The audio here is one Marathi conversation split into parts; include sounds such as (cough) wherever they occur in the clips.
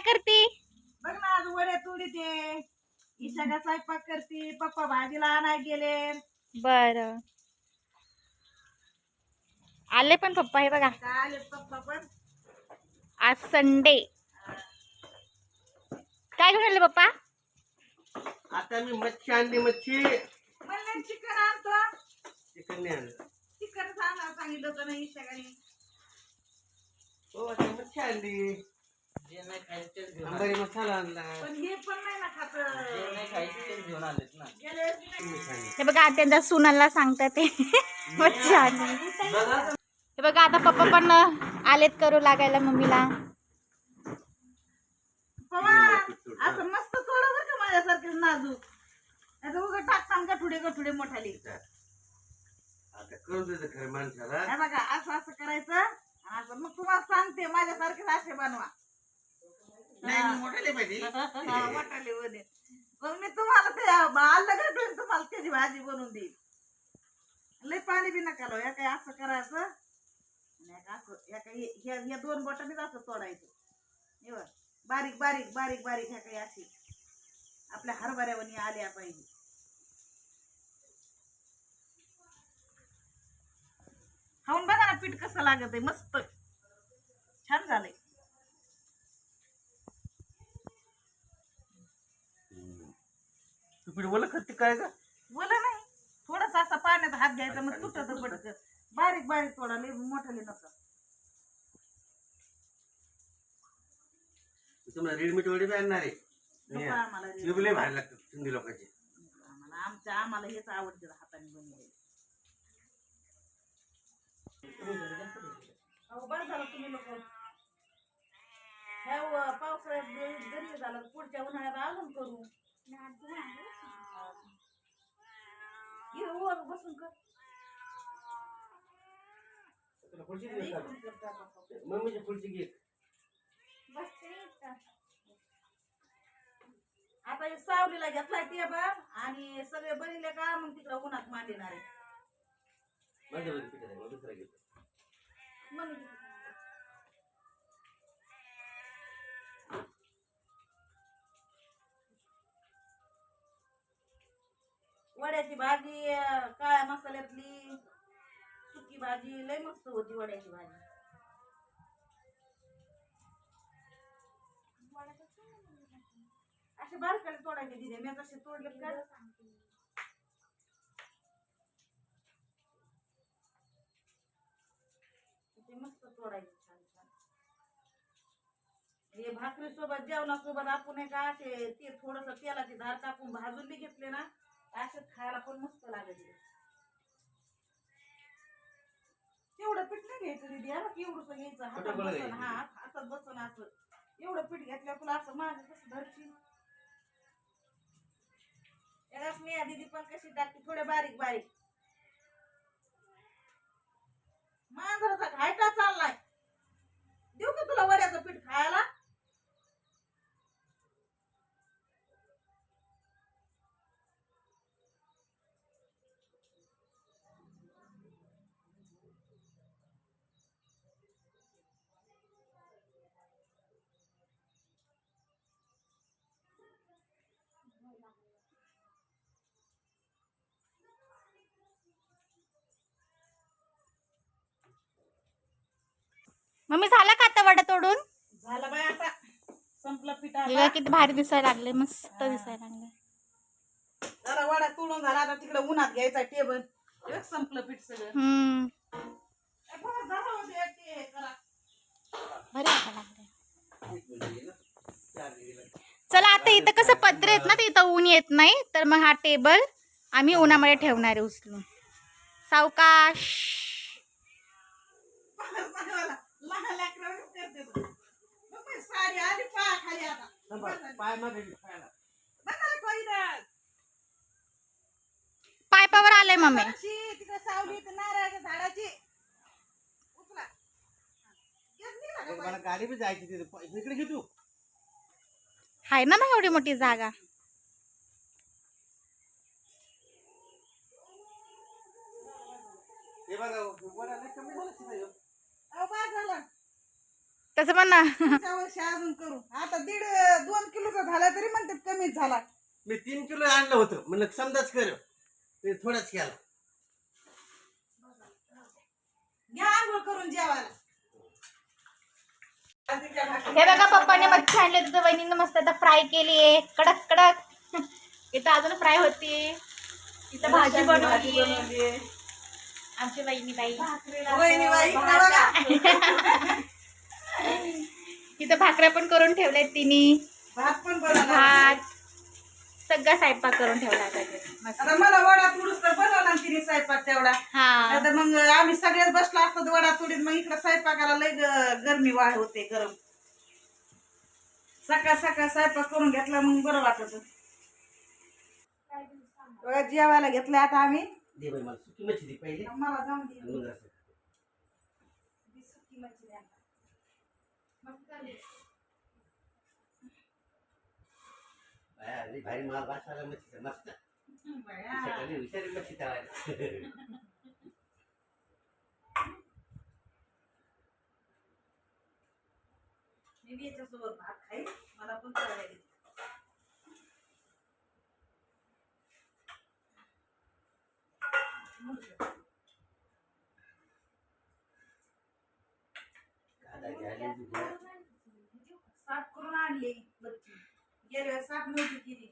काय करती? बघ ना आज वड्या तुडी ते ईशा का स्वयंपाक करते. पप्पा भाजीला आणाय गेले. बर. आले पण पप्पा हे बघा. आले पप्पा पण. आज संडे. काय घेऊन आले पप्पा? आता मी मच्छी आणली मच्छी. म्हणलं चिकन आणतो. चिकन नाही आणलं. चिकन आणायला सांगितलं होतं ना ईशाकाने हो आता मच्छी आणली. अंबारी मसाला आणला. पण हे पण नाही ना खात. हे बघा त्यांच्या सुनाला सांगतात ते. मच्छी हे बघा आता पप्पा पण आलेत करू लागायला मम्मीला. असं मस्त थोडं बरं का माझ्यासारखे नाजूक. आता उघड टाकतान गठुडे गठुडे मोठाले. आता करून देतं खरं माणसाला. हे बघा असं असं करायचं. आणि असं मग तुम्हाला सांगते माझ्यासारखे असे बनवा. नाही मी मोठाले पाहिजे (laughs) हा, वाटाले मध्ये मग मी तुम्हाला ते आलं गठुडे तुम्हाला त्याची भाजी बनवून देईल लय पाणी बी नका लावू. या काही असं करायचं? आणि एक असं या दोन बोटानेच असं तोडायचं हे बघ. बारीक बारीक बारीक बारीक ह्या काही अशी. आपल्या हरभऱ्यावनी आल्या पाहिजे. खाऊन बघा ना पीठ कसं लागत आहे मस्त. छान झालंय तू पीठ बोल खत काय का बोला नाही थोडासा असा पाण्यात हात घ्यायचा मग तुटत पडत बारीक बारीक थोडा लय मोठाले नका. तुम्हाला रेडीमेड वडे बी आणणार आहे. नको आम्हाला लय भारी लागतात सिंधी लोकांचे. आम्हाला आमच्या आम्हाला हेच आवडते हाताने बनवले अहो बरं झालं तुम्ही लोक. ह्या व- पावसाळ्यात गरीब झालं. पुढच्या उन्हाळ्यात अजून करू. वर बसून कर. तुला खुर्ची. मम्मीची घे. आता हे सावलीला घेतलाय टेबल आणि सगळे बनिले का मग तिकडं उन्हात मांडणार आहे. माझ्या दुसरा घेतो. वड्याची भाजी काळ्या मसाल्यातली सुकी भाजी लय मस्त होती वड्याची भाजी. असे बारकाले तोडायचे दिले मी तसे तोडले का? ते मस्त तोडायचे छान छान. हे भाकरी सोबत जेवणासोबत आपण आहे का ते ते थोडस तेलाची धार टाकून भाजून बी घेतले ना असे खायला पण मस्त लागत तेवढं पीठ नाही घ्यायचं दिदी हा? एवढंच घ्यायचं. हातात बसन. हा हातात बसन असं. एवढं पीठ घेतलं तुला असं माझं कसं धरशील? यालाच मी दीदी पण कशी टाकते थोडे बारीक बारीक. मांजराचा घायटा चाललाय. मम्मी झाला का आता वडा तोडून? झालं बाय आता. संपलं पीठ हे बघा किती भारी दिसायला लागले मस्त दिसायला लागले जरा वडा तोडून झाला आता तिकडे उन्हात घ्यायचा टेबल. एक संपलं पीठ सगळं. हम्म. ए, बरं, झालं होतं एक ते करा. भारी वाटायला लागले एक मिनिट घे ना. चार घे ना. चला आता इथं कसं पत्र येत ना इथं ऊन येत नाही तर मग हा टेबल आम्ही उन्हामध्ये ठेवणार आहे उचलून. सावकाश. (laughs) लहान करते. बघ बाई, साडी आली पाया खाली आता. पाय घे, पायाला. पायपावर आलंय मम्मी. अशी तिकडे सावली इथं नारळाच्या झाडाची. उचला. नाही ना मला? गाडी बी जायची तिथे. प- इकडे घे तू. आहे ना मग एवढी मोठी जागा. हे बघा वडा लय कमी ह्यो. झालं तसं पण ना. पुढच्या वर्षी अजून करू. आता दीड दोन किलोचा झाला तरी म्हणतात कमीच झाला. मी तीन किलो आणलं होतं. म्हणलं समजाच कर. ते थोडाच केला घ्या आंघोळ करून जेवायला. हे बघा पप्पाने मच्छी आणले तुझं वहिनीनं मस्त आता फ्राय केली आहे. कडक कडक. इथं अजून फ्राय होते. इथं भाजी बनवली बनवलीये. आमची वहिनी बाई. वहिनी बाई, इकडे बघा. इथं भाकऱ्या पण करून ठेवल्यात तिने. भात पण बनवला. भात. सगळा स्वयंपाक करून ठेवला आता मला वडा तुडूस तर बनवला तिने स्वयंपाक तेवढा. हा. आता मग आम्ही सगळेच बसलो असतो वडा तुडीत मग इकडे स्वयंपाकाला लय गरमी वाढ होते गरम. सकाळ सकाळ स्वयंपाक करून घेतला मग बरं वाटत. बघा जेवायला घेतलं आता आम्ही. दे बाई मला सुकी मच्छी दे पहिले मला जाऊन दे. आणि मग असं. ती सुकी मच्छी द्या. बाया, लई भारी माल वासाला मच्छीचा मस्त. सकाळी हुशारी मच्छी तळायला मी याच्यासोबत भात खाईन मला पण गेल्या वेळेस साफ़ नव्हती केली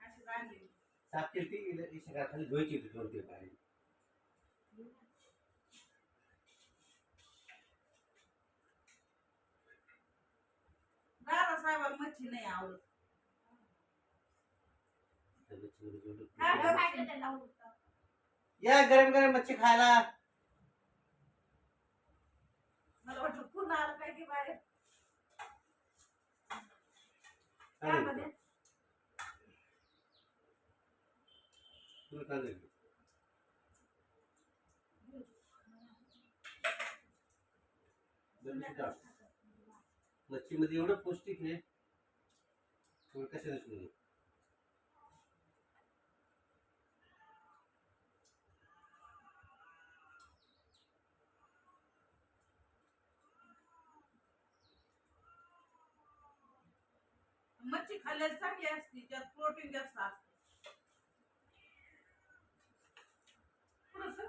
अशीच आणली साफ़ केली ती खाली धुवायची होती दोन तीन पाणी दादा साहेबाला मच्छी नाही आवडत त्या मच्छीमध्ये जेवढं- काय गं, काय त्याला आवडतं? या गरम गरम मच्छी खायला मला वाटलं पुन्हा आलं काय की तुला चालेल. मच्छीमध्ये एवढं पौष्टिक आहे. थोडं कशाने सुरू मच्छी खाल्ल्याला चांगली असते त्यात प्रोटीन जास्त असते थोडंसं.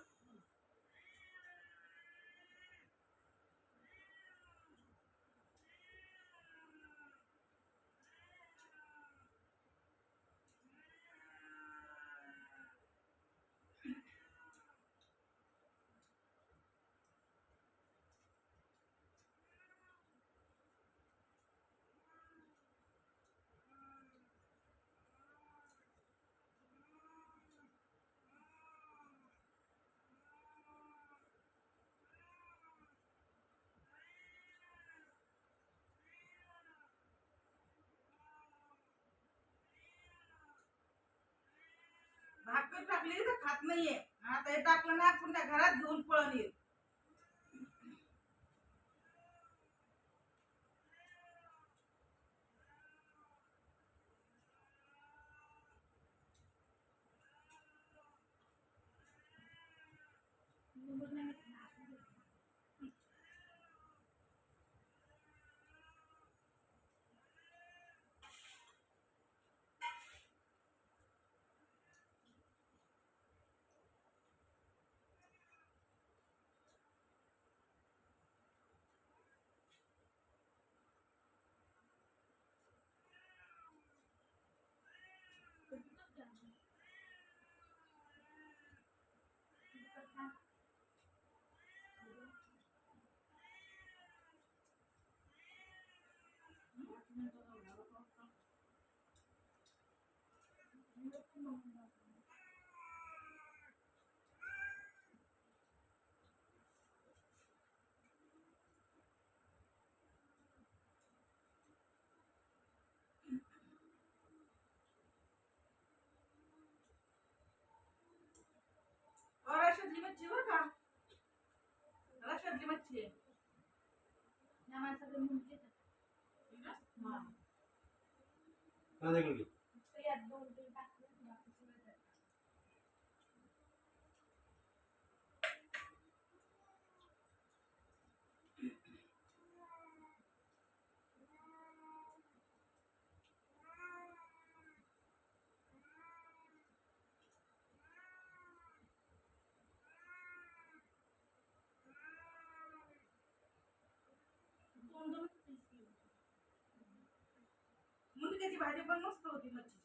भाकर टाकली तर खात नाहीये. आता हे टाकलं ना त्या घरात घेऊन पळून येईल रशातली मच्छी बरं का रशातली मच्छी आहे हा. कांदा इकडे বাইরে বাংলা স্তুতি হচ্ছে